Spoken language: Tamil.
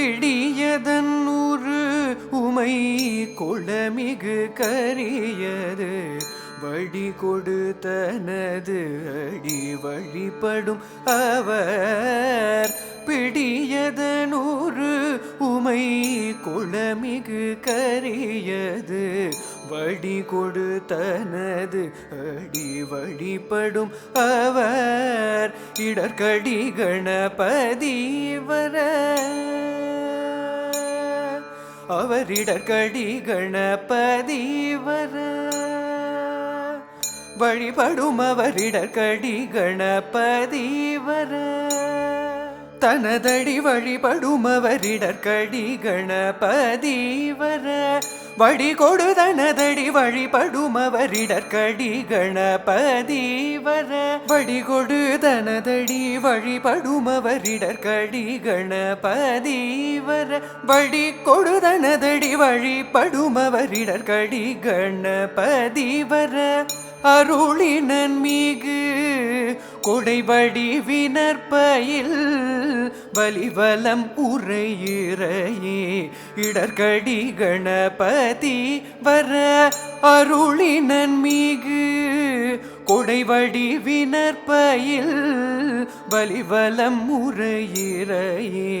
பிடியதன் நூறு உமை கொளமிகு கரியது. வழி கொடுத்தனது அடி வழிபடும் அவர். பிடியதனூறு உமை குளமிகு கரியது. வழி கொடுத்தனது அடி வழிபடும் அவர். இடர்கடி கணபதி வர அவரிடற்கடி கணபதி வர. வழிபடும் அவரிடற்கடி கணபதி வர. தனதடி வழிபடும் அவரிடர்கடி கணபதி வர வடிகொடு தனதடி வழிபடும் அவரிடர்கடி கணபதி வர வடிகொடு தனதடி வழிபடும் அவரிடர்கடி கணபதி வர வழி கொடு தனதடி வழிபடும் அவரிடர்கடி கணபதி வர அருளினன் மிகு கொடைவடி வினற்பயில் வலிவலம் உரையிறையே இடர்கடி கணபதி வர அருளினன் மிகு. கொடைவடி வினற்பயில் வலிவலம் உரையிறையே